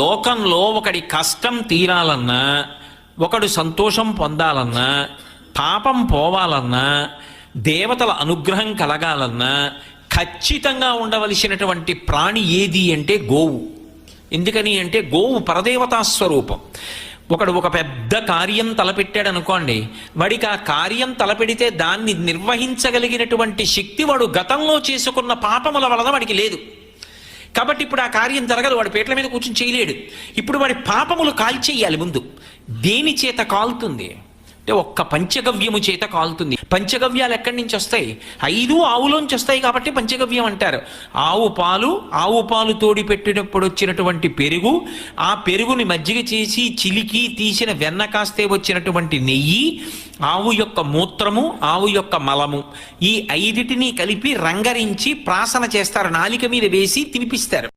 లోకంలో ఒకడి కష్టం తీరాలన్నా ఒకడు సంతోషం పొందాలన్నా పాపం పోవాలన్నా దేవతల అనుగ్రహం కలగాలన్నా ఖచ్చితంగా ఉండవలసినటువంటి ప్రాణి ఏది అంటే గోవు. ఎందుకని అంటే గోవు పరదేవతా స్వరూపం. ఒకడు ఒక పెద్ద కార్యం తలపెట్టాడు అనుకోండి వాడికి ఆ కార్యం తలపెడితే దాన్ని నిర్వహించగలిగినటువంటి శక్తి వాడు గతంలో చేసుకున్న పాపముల వలన వాడికి లేదు. కాబట్టి ఇప్పుడు ఆ కార్యం జరగదు. వాడు పేట్ల మీద కూర్చొని చేయలేడు. ఇప్పుడు వాడి పాపములు కాల్చేయాలి ముందు. దేని చేత కాలుతుంది? అంటే ఒక్క పంచగవ్యము చేత కాలుతుంది. పంచగవ్యాలు ఎక్కడి నుంచి వస్తాయి? ఐదు ఆవులోంచి వస్తాయి కాబట్టి పంచగవ్యం అంటారు. ఆవు పాలు ఆవు పాలు తోడి పెట్టినప్పుడు వచ్చినటువంటి పెరుగు ఆ పెరుగుని మజ్జిగ చేసి చిలికి తీసిన వెన్న కాస్తే వచ్చినటువంటి నెయ్యి ఆవు యొక్క మూత్రము ఆవు యొక్క మలము. ఈ ఐదిటిని కలిపి రంగరించి ప్రాసన చేస్తారు. నాలిక మీద వేసి తినిపిస్తారు.